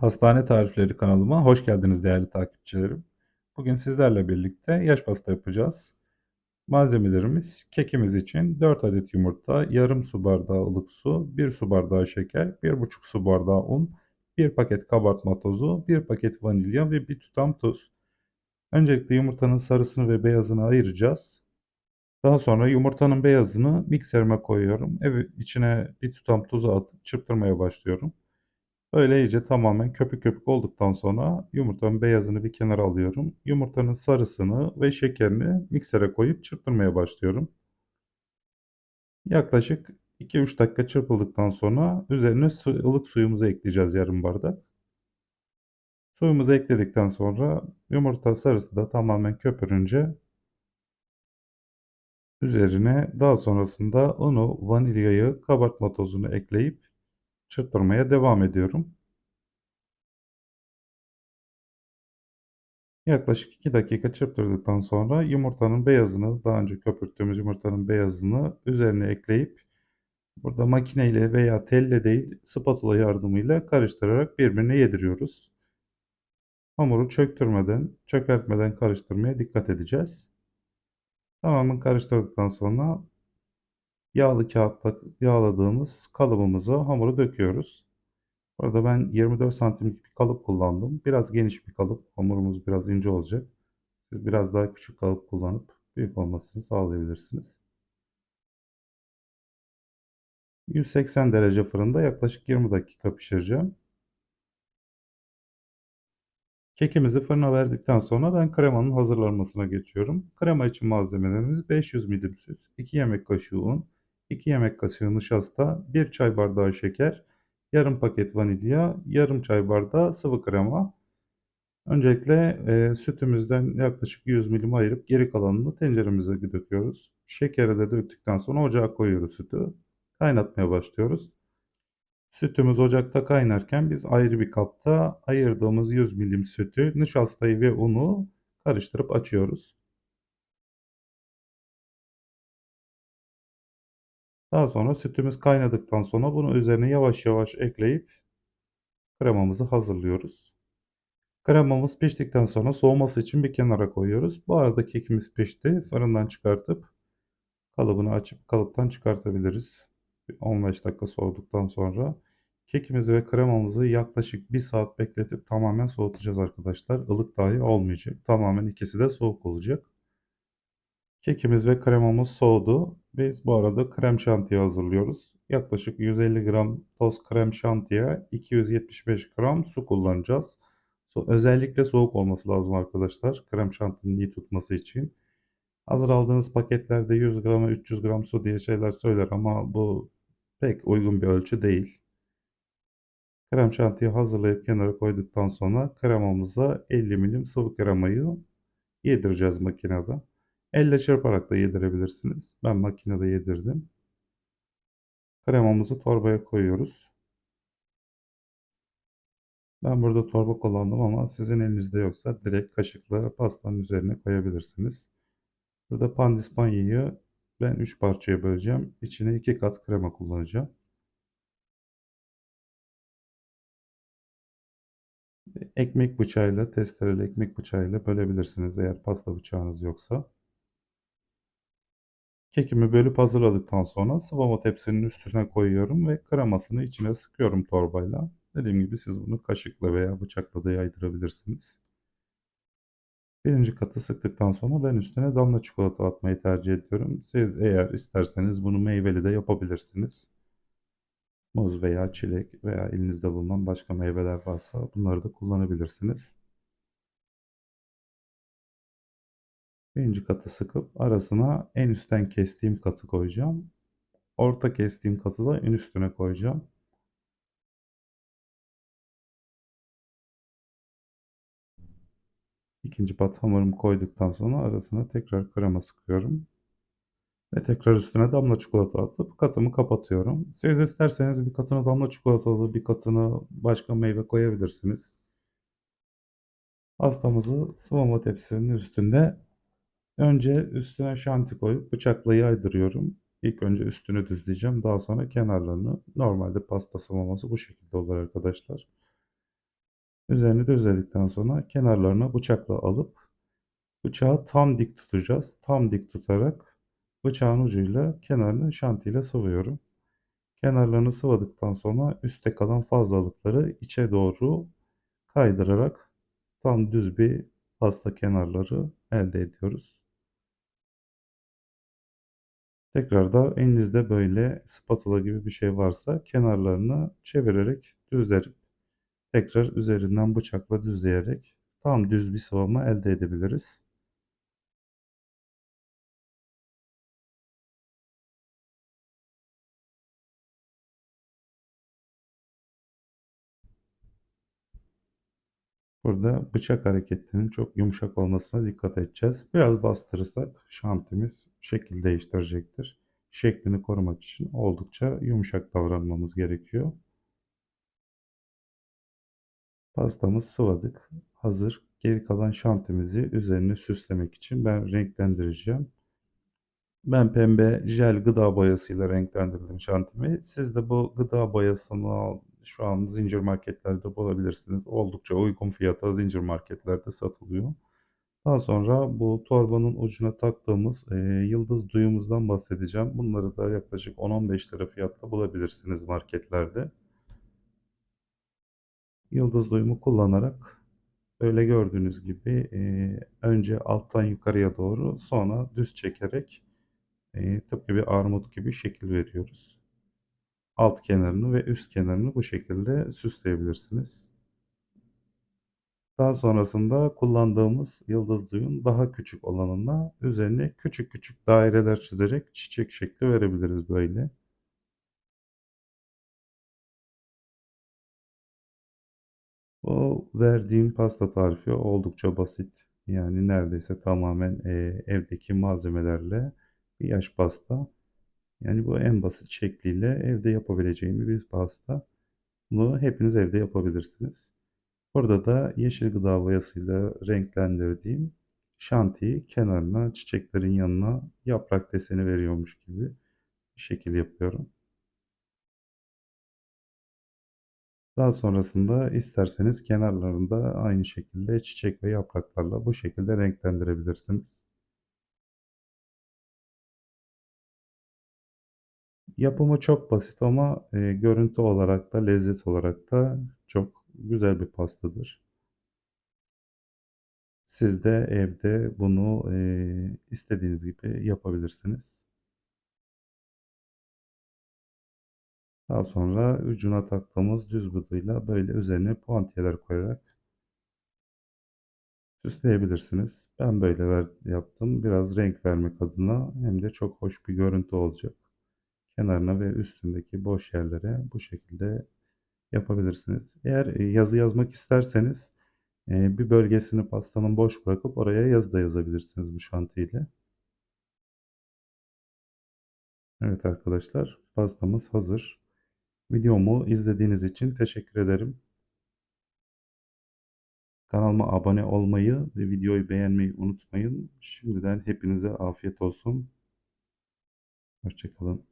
Pastane Tarifleri kanalıma hoş geldiniz değerli takipçilerim. Bugün sizlerle birlikte yaş pasta yapacağız. Malzemelerimiz kekimiz için 4 adet yumurta, yarım su bardağı ılık su, 1 su bardağı şeker, 1,5 su bardağı un, 1 paket kabartma tozu, 1 paket vanilya ve 1 tutam tuz. Öncelikle yumurtanın sarısını ve beyazını ayıracağız. Daha sonra yumurtanın beyazını mikserime koyuyorum. Evet, içine bir tutam tuzu atıp çırptırmaya başlıyorum. Öyle iyice tamamen köpük köpük olduktan sonra yumurtanın beyazını bir kenara alıyorum. Yumurtanın sarısını ve şekerini miksere koyup çırptırmaya başlıyorum. Yaklaşık 2-3 dakika çırpıldıktan sonra üzerine su, ılık suyumuzu ekleyeceğiz yarım bardak. Suyumuzu ekledikten sonra yumurta sarısı da tamamen köpürünce üzerine daha sonrasında unu, vanilyayı, kabartma tozunu ekleyip çırptırmaya devam ediyorum. Yaklaşık 2 dakika çırptırdıktan sonra yumurtanın beyazını, daha önce köpürttüğümüz yumurtanın beyazını üzerine ekleyip burada makineyle veya telle değil spatula yardımıyla karıştırarak birbirine yediriyoruz. Hamuru çöktürmeden, çökertmeden karıştırmaya dikkat edeceğiz. Tamamen karıştırdıktan sonra yağlı kağıtla yağladığımız kalıbımıza hamuru döküyoruz. Burada ben 24 santimlik bir kalıp kullandım. Biraz geniş bir kalıp. Hamurumuz biraz ince olacak. Siz biraz daha küçük kalıp kullanıp büyük olmasını sağlayabilirsiniz. 180 derece fırında yaklaşık 20 dakika pişireceğim. Kekimizi fırına verdikten sonra ben kremanın hazırlanmasına geçiyorum. Krema için malzemelerimiz 500 milim süt, 2 yemek kaşığı un, 2 yemek kaşığı nişasta, 1 çay bardağı şeker, yarım paket vanilya, yarım çay bardağı sıvı krema. Öncelikle e, sütümüzden yaklaşık 100 milim ayırıp geri kalanını tenceremize döküyoruz. Şekeri de döktükten sonra ocağa koyuyoruz sütü. Kaynatmaya başlıyoruz. Sütümüz ocakta kaynarken biz ayrı bir kapta ayırdığımız 100 milim sütü, nişastayı ve unu karıştırıp açıyoruz. Daha sonra sütümüz kaynadıktan sonra bunu üzerine yavaş yavaş ekleyip kremamızı hazırlıyoruz. Kremamız piştikten sonra soğuması için bir kenara koyuyoruz. Bu arada kekimiz pişti. Fırından çıkartıp kalıbını açıp kalıptan çıkartabiliriz. 15 dakika soğuduktan sonra kekimizi ve kremamızı yaklaşık 1 saat bekletip tamamen soğutacağız arkadaşlar. Ilık dahi olmayacak. Tamamen ikisi de soğuk olacak. Kekimiz ve kremamız soğudu. Biz bu arada krem şantiye hazırlıyoruz. Yaklaşık 150 gram toz krem şantiye, 275 gram su kullanacağız. Özellikle soğuk olması lazım arkadaşlar. Krem şantinin iyi tutması için. Hazır aldığınız paketlerde 100 grama 300 gram su diye şeyler söyler ama bu pek uygun bir ölçü değil. Krem şantiyi hazırlayıp kenara koyduktan sonra kremamıza 50 milim sıvı kremayı yedireceğiz makinede. Elle çırparak da yedirebilirsiniz. Ben makinede yedirdim. Kremamızı torbaya koyuyoruz. Ben burada torba kullandım ama sizin elinizde yoksa direkt kaşıkla pastanın üzerine koyabilirsiniz. Burada pandispanyayı ben 3 parçaya böleceğim. İçine 2 kat krema kullanacağım. Ekmek bıçağıyla, testereli ekmek bıçağıyla bölebilirsiniz eğer pasta bıçağınız yoksa. Kekimi bölüp hazırladıktan sonra sıvama tepsinin üstüne koyuyorum ve kremasını içine sıkıyorum torbayla. Dediğim gibi siz bunu kaşıkla veya bıçakla da yaydırabilirsiniz. Birinci katı sıktıktan sonra ben üstüne damla çikolata atmayı tercih ediyorum. Siz eğer isterseniz bunu meyveli de yapabilirsiniz. Muz veya çilek veya elinizde bulunan başka meyveler varsa bunları da kullanabilirsiniz. Birinci katı sıkıp arasına en üstten kestiğim katı koyacağım. Orta kestiğim katı da en üstüne koyacağım. İkinci pat hamurumu koyduktan sonra arasına tekrar krema sıkıyorum. Ve tekrar üstüne damla çikolata atıp katımı kapatıyorum. Siz isterseniz bir katına damla çikolatalı, bir katına başka meyve koyabilirsiniz. Pastamızı sıvama tepsinin üstünde önce üstüne şanti koyup bıçakla yaydırıyorum. İlk önce üstünü düzleyeceğim. Daha sonra kenarlarını. Normalde pasta sıvaması bu şekilde olur arkadaşlar. Üzerini düzledikten sonra kenarlarına bıçakla alıp bıçağı tam dik tutacağız. Tam dik tutarak bıçağın ucuyla kenarını şantiyle sıvıyorum. Kenarlarını sıvadıktan sonra üstte kalan fazlalıkları içe doğru kaydırarak tam düz bir pasta kenarları elde ediyoruz. Tekrar da elinizde böyle spatula gibi bir şey varsa kenarlarını çevirerek düzlerip tekrar üzerinden bıçakla düzleyerek tam düz bir sıvama elde edebiliriz. Burada bıçak hareketinin çok yumuşak olmasına dikkat edeceğiz. Biraz bastırırsak şantimiz şekil değiştirecektir. Şeklini korumak için oldukça yumuşak davranmamız gerekiyor. Pastamız sıvadık. Hazır. Geri kalan şantimizi üzerine süslemek için ben renklendireceğim. Ben pembe jel gıda boyasıyla renklendirdim şantimi. Siz de bu gıda boyasını şu an zincir marketlerde bulabilirsiniz. Oldukça uygun fiyata zincir marketlerde satılıyor. Daha sonra bu torbanın ucuna taktığımız e, yıldız duyumuzdan bahsedeceğim. Bunları da yaklaşık 10-15 lira fiyatla bulabilirsiniz marketlerde. Yıldız duyumu kullanarak böyle gördüğünüz gibi e, önce alttan yukarıya doğru sonra düz çekerek e, tıpkı bir armut gibi şekil veriyoruz. Alt kenarını ve üst kenarını bu şekilde süsleyebilirsiniz. Daha sonrasında kullandığımız yıldız duyun daha küçük olanına üzerine küçük küçük daireler çizerek çiçek şekli verebiliriz böyle. O verdiğim pasta tarifi oldukça basit. Yani neredeyse tamamen evdeki malzemelerle bir yaş pasta. Yani bu en basit şekliyle evde yapabileceğim bir pasta. Bunu hepiniz evde yapabilirsiniz. Burada da yeşil gıda boyasıyla renklendirdiğim şantiyi kenarına çiçeklerin yanına yaprak deseni veriyormuş gibi bir şekil yapıyorum. Daha sonrasında isterseniz kenarlarında aynı şekilde çiçek ve yapraklarla bu şekilde renklendirebilirsiniz. Yapımı çok basit ama e, görüntü olarak da lezzet olarak da çok güzel bir pastadır. Siz de evde bunu e, istediğiniz gibi yapabilirsiniz. Daha sonra ucuna taktığımız düz buduyla böyle üzerine puantiyeler koyarak süsleyebilirsiniz. Ben böyle ver, yaptım. Biraz renk vermek adına hem de çok hoş bir görüntü olacak. Kenarına ve üstündeki boş yerlere bu şekilde yapabilirsiniz. Eğer e, yazı yazmak isterseniz e, bir bölgesini pastanın boş bırakıp oraya yazı da yazabilirsiniz bu şantiyle. Evet arkadaşlar pastamız hazır. Videomu izlediğiniz için teşekkür ederim. Kanalıma abone olmayı ve videoyu beğenmeyi unutmayın. Şimdiden hepinize afiyet olsun. Hoşçakalın.